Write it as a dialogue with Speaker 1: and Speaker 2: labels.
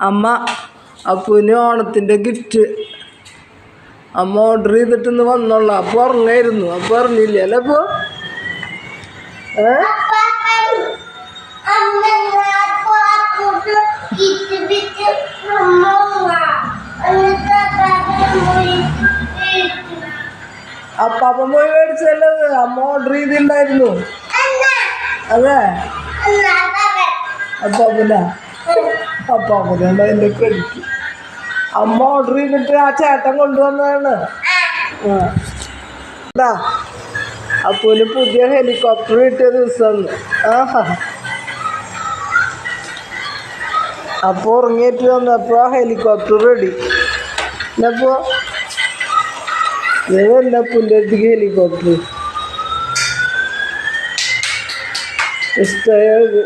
Speaker 1: അമ്മ അപ്പുവിന് ഓണത്തിന്റെ ഗിഫ്റ്റ് അമ്മ ഓർഡർ ചെയ്തിട്ടൊന്ന് വന്നോളാം. അപ്പോൾ ഉറങ്ങായിരുന്നു. അപ്പോൾ അറിഞ്ഞില്ല അല്ലേ അപ്പോൾ അപ്പ അപ്പാപ്പൻ പോയി മേടിച്ചല്ലത്? അമ്മ ഓർഡർ ചെയ്തിട്ടുണ്ടായിരുന്നു. അതെ. അപ്പാപ്പന? അപ്പാപ്പനാണ് അതിന്റെ ക്രെഡിറ്റ് അമ്മ ഓർഡർ ചെയ്തിട്ട് ആ ചേട്ടൻ കൊണ്ടുവന്നതാണ്. ആ. ഇതാ അപ്പൂന് പുതിയ ഹെലികോപ്റ്റർ കിട്ടിയ ദിവസം. ആഹാ. അപ്പോൾ ഉറങ്ങിയിട്ട് വന്നപ്പോൾ ആ ഹെലികോപ്റ്റർ റെഡി എന്നപ്പോൾ ഇതല്ല പുല്ലെ അടുത്തേക്ക് ഹെലികോപ്റ്റർ ഇഷ്ടമായത്